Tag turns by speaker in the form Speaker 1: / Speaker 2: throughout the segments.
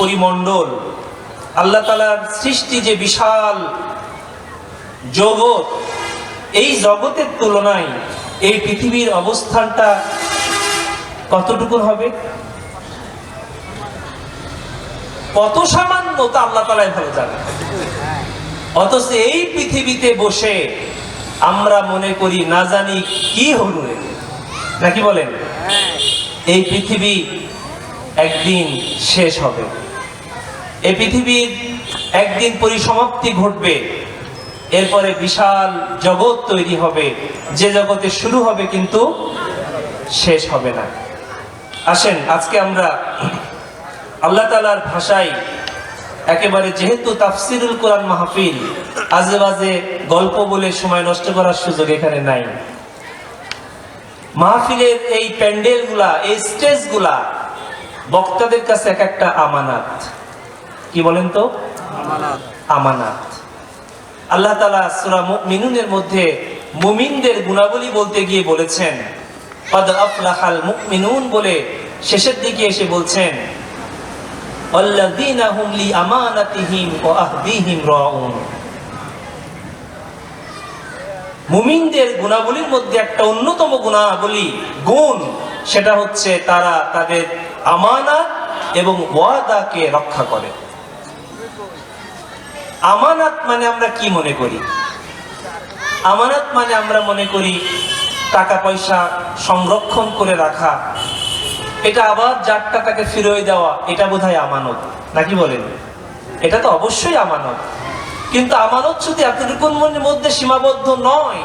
Speaker 1: পরিমণ্ডল। আল্লাহ তালার সৃষ্টি যে বিশাল জগৎ এই জগতের তুলনায় এই পৃথিবীর অবস্থানটা কতটুকু হবে? কত সামান্য তা আল্লাহ তালাই ভালো জানে অথচ এই পৃথিবীতে বসে আমরা মনে করি না জানি কি হলো। নাকি বলেন? এই পৃথিবী একদিন শেষ হবে। এই পৃথিবীর একদিন পরিসমাপ্তি ঘটবে, এরপরে বিশাল জগৎ তৈরি হবে, যে জগতে শুরু হবে কিন্তু শেষ হবে না। আসেন, আজকে আমরা আল্লাহ তালার ভাষায় একেবারে যেহেতু তাফসিরুল কোরআন মাহফিল আজে বাজে গল্প বলে সময় নষ্ট করার সুযোগ এখানে নাই। মাহফিলের এই প্যান্ডেলগুলা এই স্টেজগুলা বক্তাদের কাছে এক একটা আমানাত। কি বলেন তো? আমানাত। আল্লাহ তালা সুরা মিনুনের মধ্যে মুমিনদের গুণাবলী বলতে গিয়ে বলেছেন কদ আফলাহাল মুমিনুন বলে শেষের দিকে এসে বলছেন মুমিনদের গুণাবলীর মধ্যে একটা অন্যতম গুণাবলী গুণ সেটা হচ্ছে তারা তাদের আমানাত এবং ওয়াদাকে রক্ষা করে। আমানাত মানে আমরা কি মনে করি? আমানাত মানে আমরা মনে করি টাকা পয়সা সংরক্ষণ করে রাখা। এটা আবার যার টাকাকে ফিরিয়ে দেওয়া, এটা বোধহয় আমানত। নাকি বলেন? এটা তো অবশ্যই আমানত। কিন্তু আমানত শুধু এতটুকুর মধ্যে সীমাবদ্ধ নয়,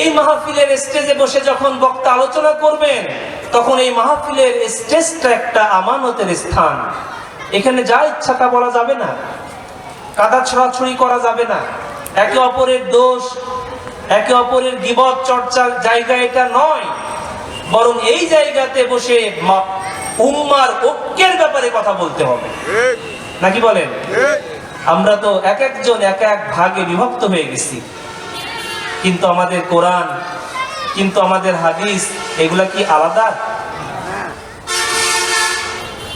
Speaker 1: এই মাহফিলের স্টেজে বসে যখন বক্তা আলোচনা করবেন, তখন এই মাহফিলের স্টেজটা একটা আমানতের স্থান। এখানে যা ইচ্ছা তা বলা যাবে না। কাদা ছড়াছড়ি করা যাবে না। একে অপরের দোষ, একে অপরের গিবত চর্চার জায়গা এটা নয়। বরং এই জায়গাতে বসে উম্মার ঐক্যের ব্যাপারে কথা বলতে হবে। নাকি বলেন? আমরা তো এক একজন এক এক ভাগে বিভক্ত হয়ে গেছি। কিন্তু আমাদের কোরআন, কিন্তু আমাদের হাদিস, এগুলা কি আলাদা?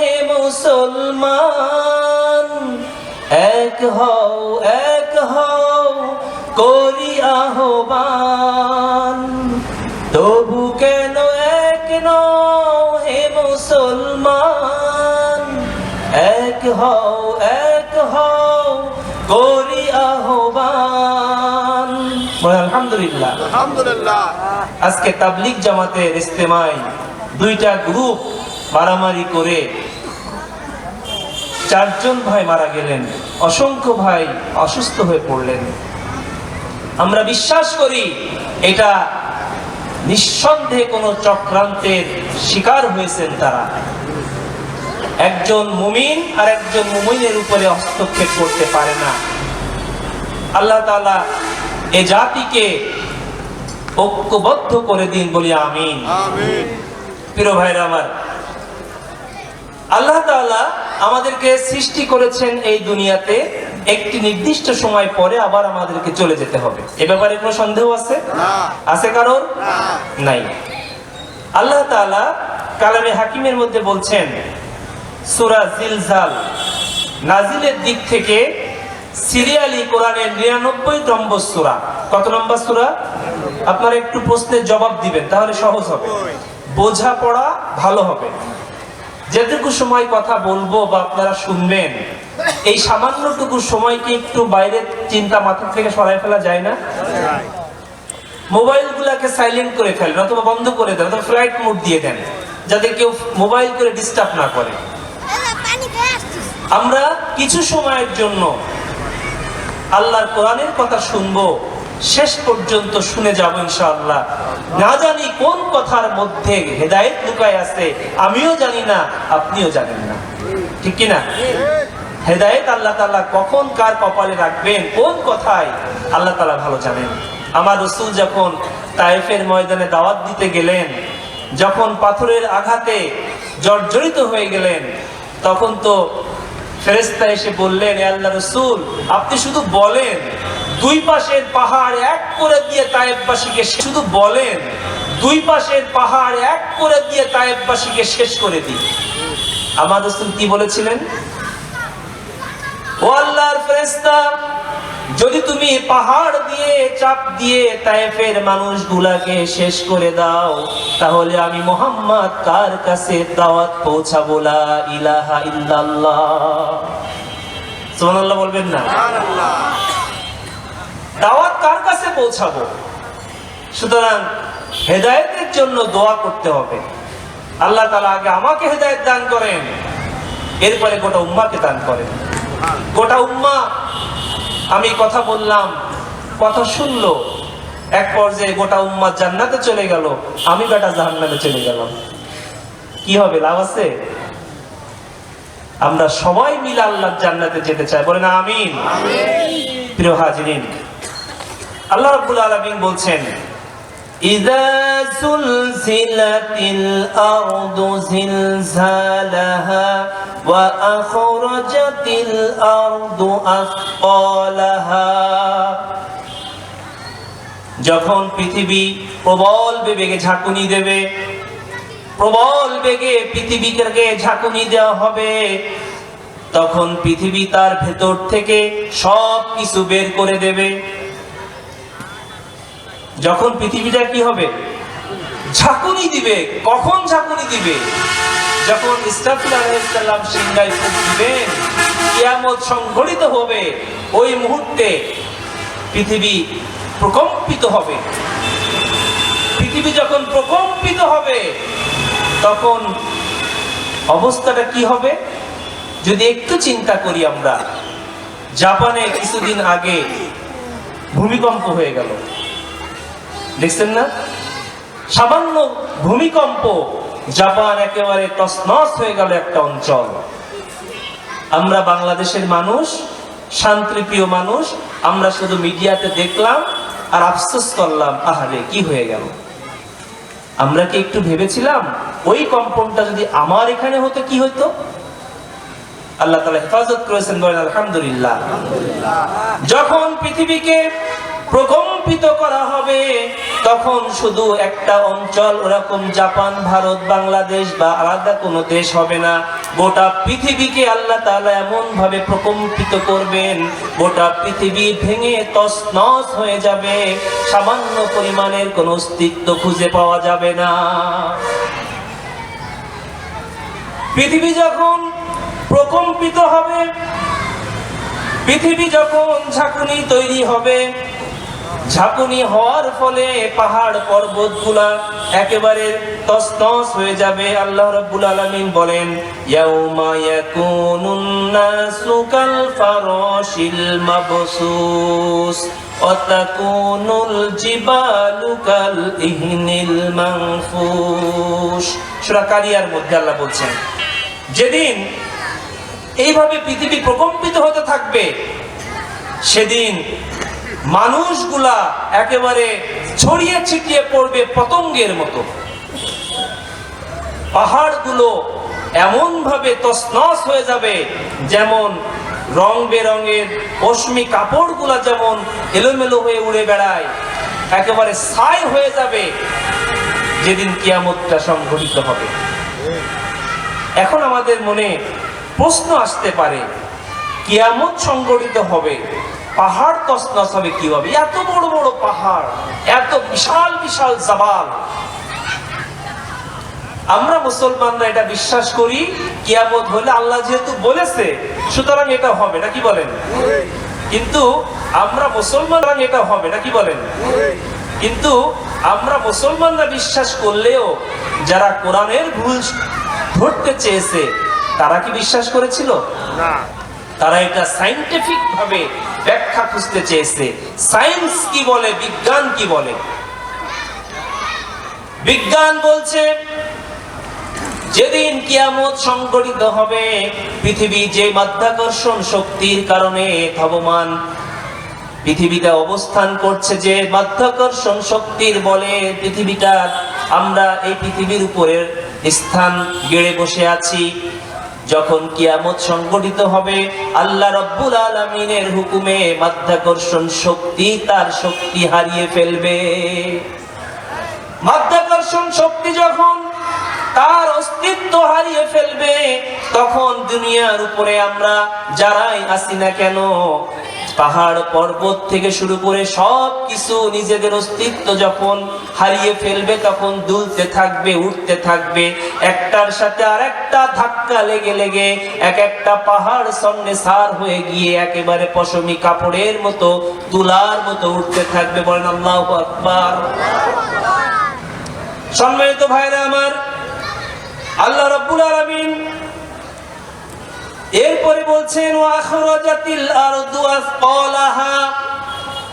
Speaker 1: হে মুসলমান। এক হও এক হও করি আহ্বান। তবু কেন এক নও হে মুসলমান? এক হও এক হও করি আহ্বান। আলহামদুলিল্লাহ।
Speaker 2: আলহামদুলিল্লাহ।
Speaker 1: আজকে তাবলিক জামাতের ইস্তেমায় দুইটা গ্রুপ মারামারি করে চারজন ভাই মারা গেলেন অসংখ্য ভাই অসুস্থ হয়ে পড়লেন। আমরা বিশ্বাস করি এটা নিঃসন্দেহে কোনো চক্রান্তের শিকার হয়েছেন তারা। একজন মুমিন আর একজন মুমিনের উপরে হস্তক্ষেপ করতে পারে না। আল্লাহ তাআলা এ জাতিকে ঐক্যবদ্ধ করে দিন বলি আমিন।
Speaker 2: আমিন।
Speaker 1: প্রিয় ভাইরা আমার আল্লাহ তাআলা আমাদেরকে সৃষ্টি করেছেন এই দুনিয়াতে একটি নির্দিষ্ট সময় পরে আবার আমাদেরকে চলে যেতে হবে। এ ব্যাপারে কোনো সন্দেহ আছে? আছে কারণ নাই। আল্লাহ তাআলা কালামে হাকিমের মধ্যে বলছেন সুরা জিলজাল নাজিলের দিক থেকে সিরিয়ালি কোরআনের নিরানব্বই নম্বর সুরা। কত নম্বর সুরা? আপনারা একটু প্রশ্নের জবাব দিবেন তাহলে সহজ হবে। বোঝা পড়া ভালো হবে। যেটুকু সময় কথা বলব বা আপনারা শুনবেন, এই সামান্যটুকু সময়কে একটু বাইরের চিন্তা মাথা থেকে সরাই ফেলা যায় না? মোবাইল গুলাকে সাইলেন্ট করে ফেলেন অথবা বন্ধ করে দেন, অথবা ফ্লাইট মোড দিয়ে দেন, যাতে কেউ মোবাইল করে ডিস্টার্ব না করে। আমরা কিছু সময়ের জন্য আল্লাহর কোরআনের কথা শুনব শেষ পর্যন্ত শুনে যাব ইনশাআল্লাহ। না জানি কোন কথার মধ্যে হেদায়েত লুকায় আছে, আমিও জানি না, আপনিও জানেন না। ঠিক কি না হেদায়েত আল্লাহ তাআলা কখন কার কপালে রাখবেন, কোন কথায় আল্লাহ তাআলা ভালো জানেন। আমার রসুল যখন তায়েফের ময়দানে দাওয়াত দিতে গেলেন, যখন পাথরের আঘাতে জর্জরিত হয়ে গেলেন, তখন তো ফেরেস্তা এসে বললেন, "এ আল্লাহ রসুল, আপনি শুধু বলেন দুই পাশের পাহাড় এক করে দিয়ে তায়েববাসীকে শুধু বলেন, দুই পাশের পাহাড় এক করে দিয়ে তায়েববাসীকে শেষ করে দিই আমার রসুল কি বলেছিলেন? ও আল্লাহর ফেরেশতা, যদি তুমি পাহাড় দিয়ে চাপ দিয়ে তায়েফের মানুষগুলাকে শেষ করে দাও, তাহলে আমি মোহাম্মদ কার কাছে দাওয়াত পৌঁছাবো? লা ইলাহা ইল্লাল্লাহ। সুবহানাল্লাহ বলবেন না? দাওয়াত কার কাছে পৌঁছাবো? সুতরাং হেদায়েতের জন্য দোয়া করতে হবে। আল্লাহ তাআলা আগে আমাকে হেদায়েত দান করেন এরপরে গোটা উম্মাকে দান করেন। গোটা উম্মা আমি কথা বললাম কথা শুনলো এক পর্যায়ে গোটা উম্মা জান্নাতে চলে গেল আমি বেটা জাহান্নামে চলে গেলাম। কি হবে লাভ আছে? আমরা সবাই মিলে আল্লাহ জান্নাতে যেতে চাই। বলেন আমিন। প্রিয় হাজিরিন আল্লাহ রাব্বুল আলামিন বলছেন إذا زلزلت الأرض زلزالها وأخرجت الأرض أثقالها যখন পৃথিবী প্রবল বেগে ঝাঁকুনি দেবে প্রবল বেগে পৃথিবীকে ঝাঁকুনি দেওয়া হবে তখন পৃথিবী তার ভেতর থেকে সব কিছু বের করে দেবে যখন পৃথিবীটা কি হবে? ঝাঁকুনি দিবে। কখন ঝাঁকুনি দিবে? যখন ইসরাফিল আলাইহিসসালাম সিংহায় ফুঁক দিবেন কিয়ামত সংঘটিত হবে। ওই মুহূর্তে পৃথিবী প্রকম্পিত হবে। পৃথিবী যখন প্রকম্পিত হবে, তখন অবস্থাটা কি হবে? যদি একটু চিন্তা করি আমরা, জাপানে কিছুদিন আগে ভূমিকম্প হয়ে গেল। দেখছেন না? সামান্য ভূমিকম্প জাপান একেবারে তসনস হয়ে গেল একটা অঞ্চল। আমরা বাংলাদেশের মানুষ, শান্তিপ্রিয় মানুষ, আমরা শুধু মিডিয়াতে দেখলাম আর আফসোস করলাম, আহারে, কি হয়ে গেল? আমরা কি একটু ভেবেছিলাম ওই কম্পনটা যদি আমার এখানে হতো, কি হতো আল্লাহ তালা হেফাজত করেছেন, বলেন, আলহামদুলিল্লাহ। যখন পৃথিবীকে প্রকম্পিত করা হবে। তখন শুধু একটা অঞ্চল, ওরকম জাপান, ভারত, বাংলাদেশ বা আলাদা কোনো দেশ হবে না। গোটা পৃথিবীকে আল্লাহ তাআলা এমন ভাবে প্রকম্পিত করবেন, গোটা পৃথিবী ভেঙে তছনছ হয়ে যাবে। সামান্য পরিমাণের কোনো অস্তিত্ব খুঁজে পাওয়া যাবে না। পৃথিবী যখন প্রকম্পিত হবে, পৃথিবী যখন ঝাঁকুনি তৈরি হবে ঝাঁকুনি হওয়ার ফলে পাহাড় পর্বতগুলা একেবারে তছনছ হয়ে যাবে। আল্লাহ রাব্বুল আলামিন বলেন মধ্যে আল্লাহ বলছেন, যেদিন এইভাবে পৃথিবী প্রকম্পিত হতে থাকবে, সেদিন মানুষগুলা একেবারে ছড়িয়ে ছিটিয়ে পড়বে পতঙ্গের মতো। পাহাড়গুলো এমন ভাবে তছনছ হয়ে যাবে যেমন রং বেরঙের পশমি কাপড়গুলা যেমন এলোমেলো হয়ে উড়ে বেড়ায়, একেবারে ছাই হয়ে যাবে যেদিন কিয়ামতটা সংঘটিত হবে। এখন আমাদের মনে প্রশ্ন আসতে পারে, কিয়ামত সংগঠিত হবে পাহাড় তসনস হবে? কীভাবে এত বড় বড় পাহাড়, এত বিশাল বিশাল জাবাল। আমরা মুসলমানরা এটা বিশ্বাস করি, কিয়ামত হলে আল্লাহ যেহেতু বলেছে, সুতরাং এটা হবে নাকি বলেন? কিন্তু আমরা মুসলমানরা এটা হবে নাকি বলেন? কিন্তু আমরা মুসলমানরা বিশ্বাস করলেও যারা কোরআনের ভুল ধরতে চেয়েছে, তারা কি বিশ্বাস করেছিল?
Speaker 2: না।
Speaker 1: তারা এটা সাইন্টিফিক ভাবে ব্যাখ্যা খুঁজতে চেয়েছে। সায়েন্স কি বলে, বিজ্ঞান কি বলে? বিজ্ঞান বলছে, যেদিন কিয়ামত সংগঠিত হবে, পৃথিবী যে মাধ্যাকর্ষণ শক্তির কারণে ধাবমান পৃথিবীতে অবস্থান করছে, যে মাধ্যাকর্ষণ শক্তির বলে পৃথিবীটা, আমরা এই পৃথিবীর উপরের স্থান গেড়ে বসে আছি। যখন কিয়ামত সংগঠিত হবে, আল্লাহ রব্বুল আলমিনের হুকুমে মাধ্যাকর্ষণ শক্তি তার শক্তি হারিয়ে ফেলবে। মাধ্যাকর্ষণ শক্তি যখন তার অস্তিত্ব হারিয়ে ফেলবে, তখন দুনিয়ার উপরে আমরা যারাই আসি না কেন পাহাড় পর্বত থেকে শুরু করে সব কিছু নিজেদের অস্তিত্ব যখন হারিয়ে ফেলবে, তখন দুলতে থাকবে, উঠতে থাকবে। একটার সাথে আরেকটা ধাক্কা লেগে লেগে এক একটা পাহাড় সামনে সার হয়ে গিয়ে একেবারে পশমি কাপড়ের মতো, তুলার মতো উঠতে থাকবে। বলেন আল্লাহ আকবার। সম্মানিত ভাইরা আমার, আল্লাহ রাব্বুল আলামিন এরপরে বলছেন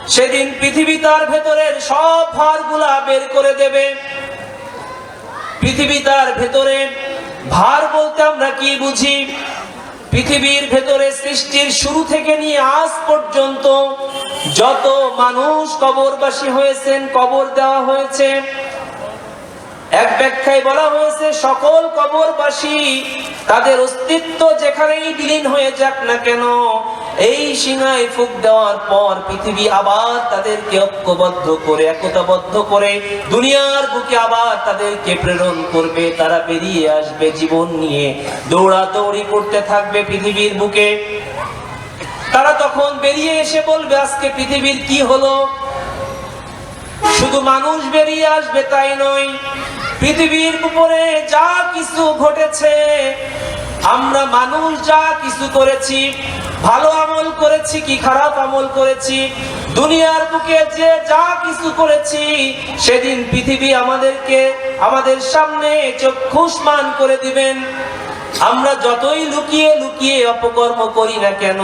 Speaker 1: সেদিন পৃথিবী তার ভেতরের সব ভারগুলা বের করে দেবে। পৃথিবী তার ভেতরে ভার বলতে আমরা কি বুঝি? পৃথিবীর ভেতরে সৃষ্টির শুরু থেকে নিয়ে আজ পর্যন্ত যত মানুষ কবরবাসী হয়েছেন, কবর দেওয়া হয়েছে এক ব্যাখ্যায় বলা হয়েছে, সকল কবরবাসী তাদের অস্তিত্ব যেখানেই বিলীন হয়ে যাক না কেন, এই সিংহায় ফুক দেওয়ার পর পৃথিবী আবার তাদেরকে ঐক্যবদ্ধ করে, একতাবদ্ধ করে, দুনিয়ার বুকে আবার তাদেরকে প্রেরণ করবে, তারা বেরিয়ে আসবে জীবন নিয়ে। দৌড়াদৌড়ি করতে থাকবে পৃথিবীর বুকে। তারা তখন বেরিয়ে এসে বলবে, আজকে পৃথিবীর কি হলো? শুধু মানুষ বেরিয়ে আসবে তাই নয়, পৃথিবীর উপরে যা কিছু ঘটেছে, আমরা মানুষ যা কিছু করেছি, ভালো আমল করেছি কি খারাপ আমল করেছি, দুনিয়ার বুকে যে যা কিছু করেছি, সেদিন পৃথিবী আমাদেরকে আমাদের সামনে চক্ষুষ্মান করে দিবেন। আমরা যতই লুকিয়ে লুকিয়ে অপকর্ম করি না কেন,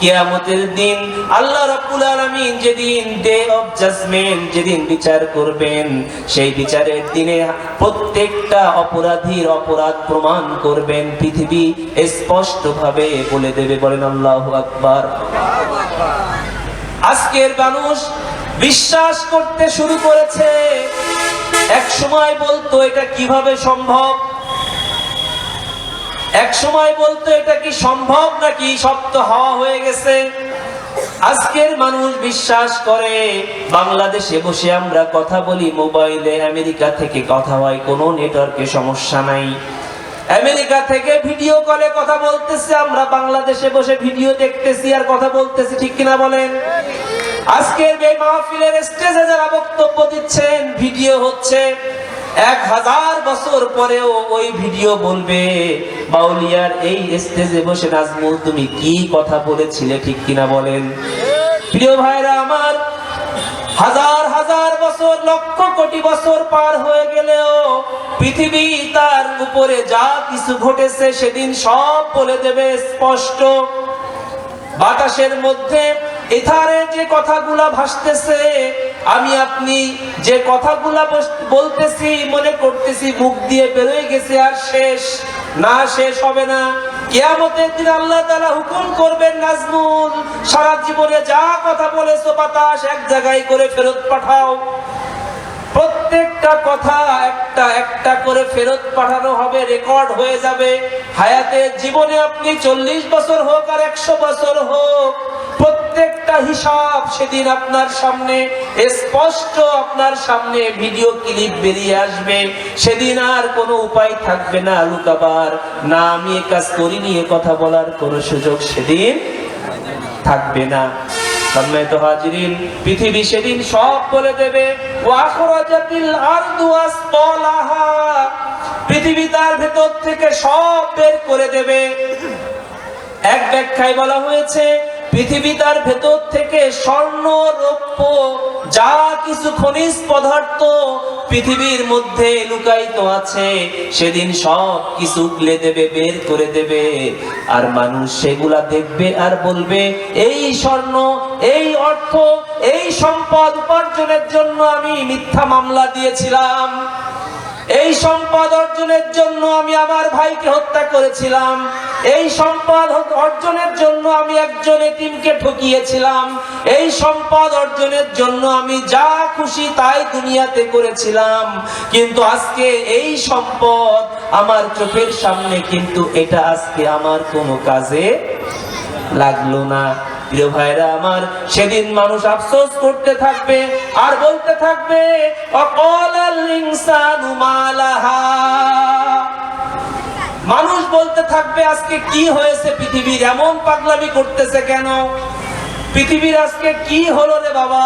Speaker 1: কিয়ামতের দিন আল্লাহ রাব্বুল আলামিন যেদিন ডে অফ জাজমেন্ট যেদিন বিচার করবেন, সেই বিচারের দিনে প্রত্যেকটা অপরাধীর অপরাধ প্রমাণ করবেন, পৃথিবী স্পষ্টভাবে বলে দেবে, বলেন আল্লাহু আকবার। আজকের মানুষ বিশ্বাস করতে শুরু করেছে, এক সময় বলতো এটা কীভাবে সম্ভব? এক সময় বলতো, এটা কি সম্ভব নাকি? সত্য হওয়া হয়ে গেছে। আজকের মানুষ বিশ্বাস করে, বাংলাদেশে বসে আমরা কথা বলি মোবাইলে। আমেরিকা থেকে কথা হয়, কোনো নেটওয়ার্কে সমস্যা নাই। আমেরিকা থেকে ভিডিও কলে কথা বলতেছি, আমরা বাংলাদেশে বসে ভিডিও দেখতেছি আর কথা বলতেছি, ঠিক কিনা বলেন? আজকের এই মাহফিলের স্টেজে যারা বক্তব্য দিচ্ছেন, ভিডিও হচ্ছে এক হাজার বছর পরেও ওই ভিডিও বলবে বাউলিয়ার এই স্টেজে বসে নাজমুল, তুমি কি কথা বলেছিলে ঠিক কিনা বলেন। প্রিয় ভাইরা আমার, হাজার হাজার বছর, লক্ষ কোটি বছর পার হয়ে গেলেও পৃথিবী তার উপরে যা কিছু ঘটেছে সেদিন সব বলে দেবে স্পষ্ট। বাতাসের মধ্যে এথারে যে কথাগুলা ভাসতেছে আমি আপনি যে কথাগুলা বলতেছি, মনে করতেছি, মুখ দিয়ে বেরোয় গেছে আর শেষ। না, শেষ হবে না। কিয়ামতের দিন আল্লাহ তাআলা হুকুম করবেন, নাজমুল, সারা জীবনে যা কথা বলেছ বাতাস এক জায়গায় করে ফেরত পাঠাও। প্রত্যেকটা কথা একটা একটা করে ফেরত পাঠানো হবে, রেকর্ড হয়ে যাবে। হায়াতের জীবনে আপনি চল্লিশ বছর হোক আর একশো বছর হোক প্রত্যেকটা হিসাব সেদিন আপনার সামনে, স্পষ্ট আপনার সামনে ভিডিও ক্লিপ বেরিয়ে আসবে। সেদিন আর কোনো উপায় থাকবে না লুকাবার না, আমি এ কাজ করি নিয়ে কথা বলার কোনো সুযোগ সেদিন থাকবে না। পৃথিবী সেদিন সব দেবে পৃথিবী তার ভেতর থেকে সব করে দেবে। এক ব্যাখ্যায় বলা হয়েছে পৃথিবী তার ভেতর থেকে স্বর্ণ, রৌপ্য, যা কিছু খনিজ পদার্থ পৃথিবীর মধ্যে লুকায়িত আছে, সেদিন সব কিছু উগলে দেবে, বের করে দেবে। আর মানুষ সেগুলা দেখবে আর বলবে, এই স্বর্ণ, এই অর্থ, এই সম্পদ উপার্জনের জন্য আমি মিথ্যা মামলা দিয়েছিলাম। এই সম্পদ অর্জনের জন্য আমি আমার ভাইকে হত্যা করেছিলাম। এই সম্পদ অর্জনের জন্য আমি একজন এতিমকে ঠকিয়েছিলাম। এই সম্পদ অর্জনের জন্য আমি যা খুশি তাই দুনিয়াতে করেছিলাম। কিন্তু আজকে এই সম্পদ আমার চোখের সামনে কিন্তু এটা আজকে আমার কোনো কাজে লাগল না। প্রিয় ভাইরা আমার, সেদিন মানুষ আফসোস করতে থাকবে আর বলতে থাকবে মানুষ বলতে থাকবে, আজকে কি হয়েছে পৃথিবীর? এমন পাগলামি করতেছে কেন? পৃথিবীর আজকে কি হলো রে বাবা?